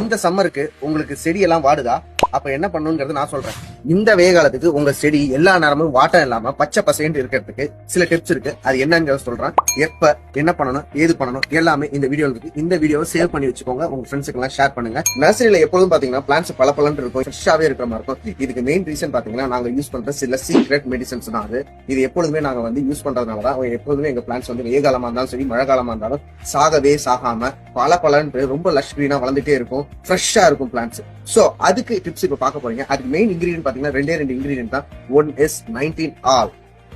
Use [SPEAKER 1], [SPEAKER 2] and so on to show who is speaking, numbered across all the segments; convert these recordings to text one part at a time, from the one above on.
[SPEAKER 1] இந்த சம்மருக்கு உங்களுக்கு செடியெல்லாம் வாடுதா? அப்ப என்ன பண்ணணுங்கிறது நான் சொல்றேன். இந்த வெய காலத்துக்கு உங்க செடி எல்லா நேரமும் வாட்டம் இல்லாம பச்சை பசேன்னு இருக்கிறதுக்கு சில டிப்ஸ் இருக்கு. அது என்னன்னு சொல்றேன். எப்ப என்ன பண்ணணும் ஏது பண்ணணும் எல்லாமே இந்த வீடியோ இருக்கு. இந்த வீடியோவை சேவ் பண்ணி வச்சுக்கோங்க. உங்க ஃப்ரெண்ட்ஸுக்கு எல்லாம் ஷேர் பண்ணுங்க. நர்சரியில எப்பொழுதும் பாத்தீங்கன்னா பிளான்ஸ் பல பலன் இருக்கும். ஃப்ரெஷ்ஷாவே இருக்கிற மாதிரி இருக்கும். இதுக்கு மெயின் ரீசன் பாத்தீங்கன்னா நாங்க யூஸ் பண்ற சில சீக்ரெட் மெடிசன்ஸ் தான் அது. இது எப்பொழுதுமே நாங்க வந்து யூஸ் பண்றதுனால தான் எப்பொழுதுமே எங்க பிளான்ஸ் வந்து வெயில் காலமா இருந்தாலும் சரி மழை காலமா இருந்தாலும் சாகவே சாகாம பல பலன்ட்டு ரொம்ப லஷ் green-ஆ வளர்ந்துட்டே இருக்கும். ஃப்ரெஷ்ஷா இருக்கும் பிளான்ஸ் சோ அதுக்கு டிப்ஸ் இப்ப பார்க்க போறீங்க. அதுக்கு மெயின் இன்கிரீடியன்ட் பாத்தீங்கன்னா ரெண்டே ரெண்டு இன்கிரீடியன்ட் தான். ஒன் எஸ் நைன்டீன் ஆல்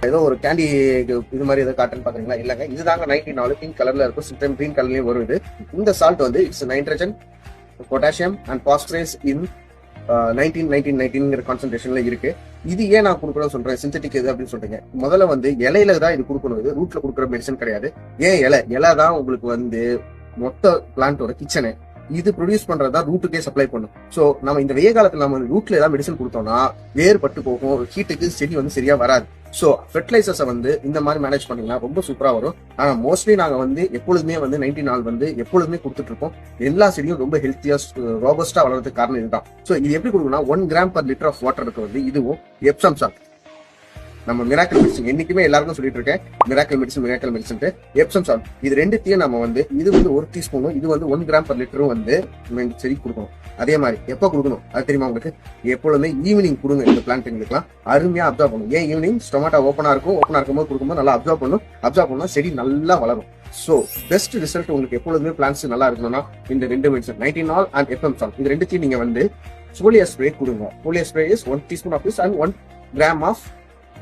[SPEAKER 1] ஏதோ ஒரு கேண்டி இது மாதிரி ஏதோ காட்டுன்னு பாக்குறீங்களா இல்லங்க. இதுதாங்க நைன்டீன் ஆல் பிங்க் கலர்ல இருக்கும். சிஸ்டம் கிரீன் கலர்லயும் வரும் இது. இந்த சால்ட் வந்து it's nitrogen potassium and phosphorus in nineteen nineteen நைன்டீன்ங்கிற கான்சன்ட்ரேஷன்ல இருக்கு. இது ஏன் நான் கொடுக்கணும் சொல்றேன்? சிந்தட்டிக் இது அப்படின்னு சொல்றீங்க. முதல்ல வந்து இலையில தான் இது கொடுக்கணும். இது ரூட்ல கொடுக்குற மெடிசன் கிடையாது. ஏன் இலை? இலை தான் உங்களுக்கு வந்து மொத்த பிளான்ட்டோட கிச்சனு இது ப்ரொடியூஸ் பண்றதா ரூட்டுக்கே சப்ளை பண்ணும். சோ நம்ம இந்த வெய்ய காலத்துல நம்ம ரூட்ல ஏதாவது மெடிசன் கொடுத்தோம்னா வேர் பட்டு போகும் ஹீட்டுக்கு செடி வந்து சரியா வராது. சோ ஃபெர்டிலைசர்ஸை வந்து இந்த மாதிரி மேனேஜ் பண்ணீங்கன்னா ரொம்ப சூப்பரா வரும். ஆனா மோஸ்ட்லி நாங்க வந்து எப்பொழுதுமே வந்து நைன்டி நாள் வந்து எப்பொழுதுமே கொடுத்துட்டு இருக்கோம். எல்லா செடியும் ரொம்ப ஹெல்த்தியா ரோபஸ்டா வளர்றதுக்கு காரணம் இதுதான். சோ இது எப்படி கொடுக்கணும்னா one gram per litre of வாட்டருக்கு வந்து இதுவும் எப்சம் சால்ட் நம்ம மிராக்கல் மெடிசன் என்னைக்குமே எல்லாருக்கும் சொல்லிட்டு இருக்கேன். Miracle medicine miracle medicine Epsom salt இது ரெண்டுத்தையும் நம்ம வந்து இது வந்து ஒரு டீஸ்பூனும் இது வந்து ஒன் கிராம் பர் லிட்டரும் வந்து செடி கொடுக்கணும். அதே மாதிரி எப்போ கொடுக்கணும்? அது தெரியுமா உங்களுக்கு? எப்பொழுதுமே ஈவினிங் கொடுங்க இந்த பிளான்ட்டுங்களுக்குலாம் அருமையாக அப்சர்வ் பண்ணும் ஏன் ஈவினிங் ஸ்டொமேட்டோ ஓப்பனாக இருக்கும் ஓப்பனாக இருக்கும்போது கொடுக்கும்போது நல்லா அப்சர்வ் பண்ணும் அப்சர்வ் பண்ணால் செடி நல்லா வளரும். ஸோ பெஸ்ட் ரிசல்ட் உங்களுக்கு எப்பொழுதுமே பிளான்ஸ் நல்லா இருக்கணும்னா இந்த ரெண்டு medicine nineteen all and Epsom salt இது ரெண்டுத்தையும் நீங்கள் வந்து ஃபோலியா ஸ்ப்ரே கொடுங்க. Foliar spray is one teaspoon of this and one gram of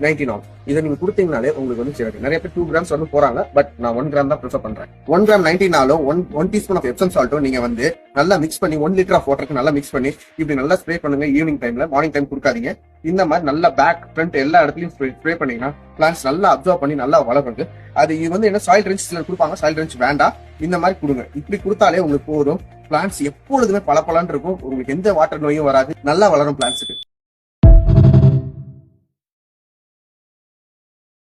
[SPEAKER 1] ninety all இதை நீங்க கொடுத்தீங்கனாலே உங்களுக்கு வந்து சரி நிறைய பேர் டூ கிராம்ஸ் வந்து போறாங்க பட் நான் ஒன் கிராம் தான் ப்ரிஃபர் பண்றேன். One gram nineteen ஆலும் one one teaspoon of Epsom சால்ட்டும் நீங்க வந்து நல்லா மிக்ஸ் பண்ணி ஒன் லிட்டர் ஆஃப் வாட்டருக்கு நல்லா மிக்ஸ் பண்ணி இப்படி நல்லா ஸ்ப்ரே பண்ணுங்க ஈவினிங் டைம்ல மார்னிங் டைம் கொடுக்காதீங்க. இந்த மாதிரி நல்லா பேக் ஃப்ரண்ட் எல்லா இடத்துலயும் ஸ்ப்ரே பண்ணீங்கன்னா பிளான்ஸ் நல்லா அப்சர்வ் பண்ணி நல்லா வளருது அது இது வந்து என்ன சாயில் ரெஞ்ச் சிலர் கொடுப்பாங்க சாயில் ரெஞ்ச் வேண்டாம். இந்த மாதிரி கொடுங்க. இப்படி கொடுத்தாலே உங்களுக்கு போதும். பிளான்ஸ் எப்பொழுதுமே பல இருக்கும். உங்களுக்கு எந்த வாட்டர் நோயும் வராது. நல்லா வளரும் பிளான்ஸுக்கு